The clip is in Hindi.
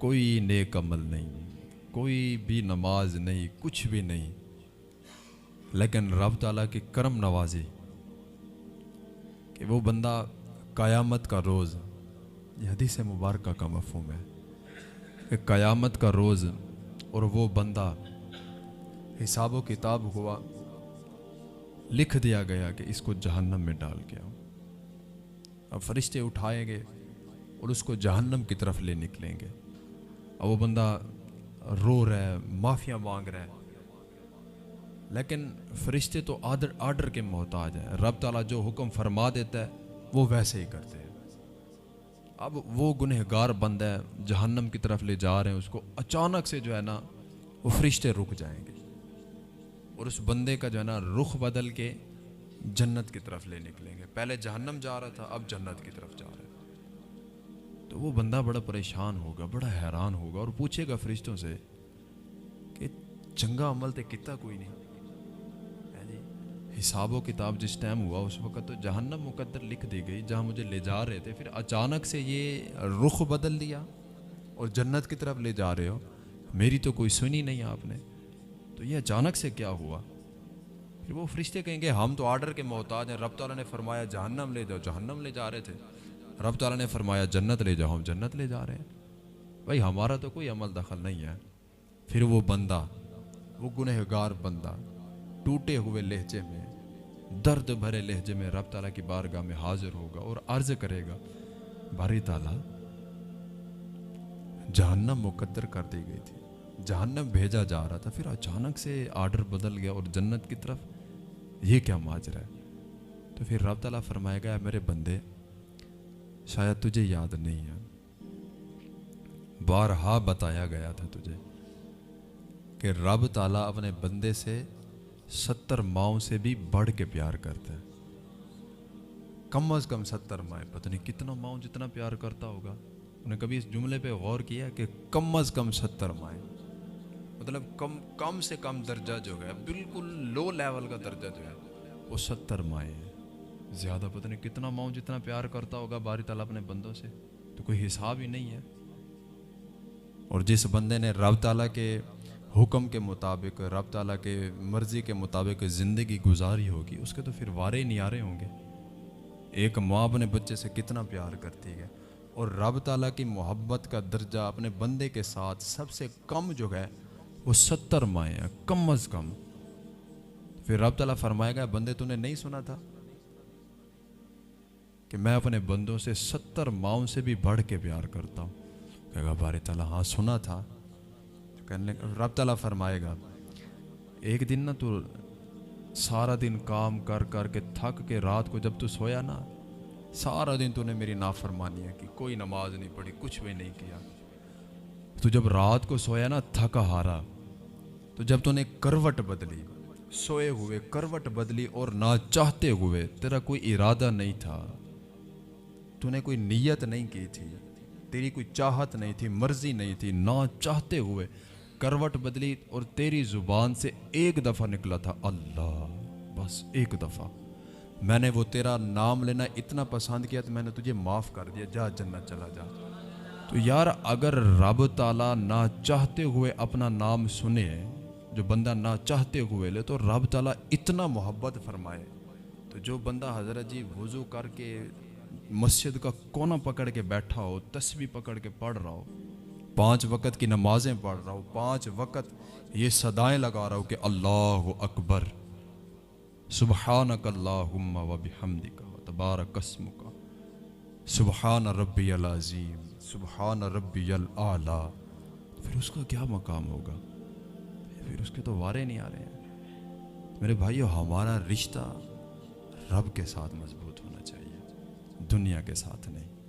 कोई नेक अमल नहीं, कोई भी नमाज़ नहीं, कुछ भी नहीं। लेकिन रब ताला की करम नवाजी कि वो बंदा क़यामत का रोज़, ये हदीस मुबारक का मफहम है, कि क़यामत का रोज़ और वो बंदा हिसाब किताब हुआ, लिख दिया गया कि इसको जहन्नम में डाल आओ। अब फरिश्ते उठाएँगे और उसको जहन्नम की तरफ़ ले निकलेंगे। अब वो बंदा रो रहा है, माफ़िया मांग रहा है। लेकिन फरिश्ते तो आर्डर आर्डर के मोहताज हैं। रब ताला जो हुक्म फरमा देता है, वो वैसे ही करते हैं। अब वो गुनहगार बंदा है, जहन्नम की तरफ़ ले जा रहे हैं, उसको अचानक से जो है ना, वो फरिश्ते रुक जाएँगे। और उस बंदे का जो है ना, रुख बदल के जन्नत की तरफ़ ले निकलेंगे। पहले जहन्नम जा रहा था, अब जन्नत की तरफ़ जा रहा है। तो वो बंदा बड़ा परेशान होगा, बड़ा हैरान होगा और पूछेगा फरिश्तों से कि चंगा अमल तो किता कोई नहीं। हिसाबो किताब जिस टाइम हुआ, उस वक्त तो जहन्नम मुकद्दर लिख दी गई, जहाँ मुझे ले जा रहे थे, फिर अचानक से ये रुख बदल दिया और जन्नत की तरफ़ ले जा रहे हो। मेरी तो कोई सुनी नहीं आपने। तो ये अचानक से क्या हुआ? फिर वो फरिश्ते कहेंगे, हम तो आर्डर के मोहताज हैं, रब ताला ने फरमाया, जहन्नम ले जाओ, जहन्नम ले जा रहे थे। रब ताला ने फरमाया, जन्नत ले जाओ, हम जन्नत ले जा रहे हैं। भाई, हमारा तो कोई अमल दखल नहीं है। फिर वो बंदा, वो गुनहगार बंदा, टूटे हुए लहजे में, दर्द भरे लहजे में रब ताला की बारगाह में हाजिर होगा और अर्ज़ करेगा बारी ताला, जहन्नम मुकद्दर कर दी गई थी। जहन्नम भेजा जा रहा था, फिर अचानक से आर्डर बदल गया और जन्नत की तरफ़ ये क्या माजरा है? तो फिर रब ताला फरमाएगा मेरे बंदे शायद तुझे याद नहीं है। बारहा बताया गया था तुझे कि रब ताला अपने बंदे से सत्तर माओ से भी बढ़ के प्यार करता है। कम अज कम सत्तर माए पता नहीं कितना माओ जितना प्यार करता होगा। उन्हें कभी इस जुमले पे गौर किया कि कम अज कम सत्तर माए मतलब कम कम से कम दर्जा जो है, बिल्कुल लो लेवल का दर्जा जो है, वो सत्तर माए है। ज़्यादा पता नहीं कितना माओ जितना प्यार करता होगा बारी ताला अपने बंदों से। तो कोई हिसाब ही नहीं है। और जिस बंदे ने रब ताला के हुक्म के मुताबिक, रब ताला के मर्ज़ी के मुताबिक ज़िंदगी गुजारी होगी, उसके तो फिर वारे नियारे होंगे। एक माँ अपने बच्चे से कितना प्यार करती है। और रब ताला की मोहब्बत का दर्जा अपने बंदे के साथ सबसे कम जो है, वो सत्तर माएँ हैं, कम अज़ कम। फिर रब ताला फरमाएगा, बंदे, तूने नहीं सुना था? कि मैं अपने बंदों से सत्तर माओं से भी बढ़ के प्यार करता हूँ। कहेगा, बारे तला हाँ सुना था। तो कहने रब तला फरमाएगा, एक दिन ना तू सारा दिन काम कर कर के थक के रात को जब तू सोया ना, सारा दिन तूने मेरी नाफरमानी है कि कोई नमाज़ नहीं पढ़ी, कुछ भी नहीं किया। तो जब रात को सोया ना, थका हारा तो जब तूने करवट बदली, सोए हुए करवट बदली और ना चाहते हुए, तेरा कोई इरादा नहीं था। तूने कोई नीयत नहीं की थी, तेरी कोई चाहत नहीं थी, मर्ज़ी नहीं थी, ना चाहते हुए करवट बदली और तेरी ज़ुबान से एक दफ़ा निकला था, अल्लाह, बस एक दफ़ा। मैंने वो तेरा नाम लेना इतना पसंद किया तो मैंने तुझे माफ़ कर दिया, जा जन्नत चला जा। तो यार, अगर रब ताला ना चाहते हुए अपना नाम सुने, जो बंदा ना चाहते हुए ले तो रब ताला इतना मोहब्बत फरमाए। तो जो बंदा हज़रत जी वज़ू करके मस्जिद का कोना पकड़ के बैठा हो, तस्वीर पकड़ के पढ़ रहा हो, पाँच वक़्त की नमाजें पढ़ रहा हो, पाँच वक़्त ये सदाएँ लगा रहा हो कि अल्लाह अकबर सुबहानक अल्लाहुम्मा व बिहम्दिका व तबारक का सुबहान रब्बी अजीम, सुबहान रब्बी आला। फिर उसका क्या मकाम होगा? फिर उसके तो वारे नहीं आ रहे हैं। मेरे भाइयों, हमारा रिश्ता रब के साथ मज़बूत होना चाहिए। दुनिया के साथ नहीं।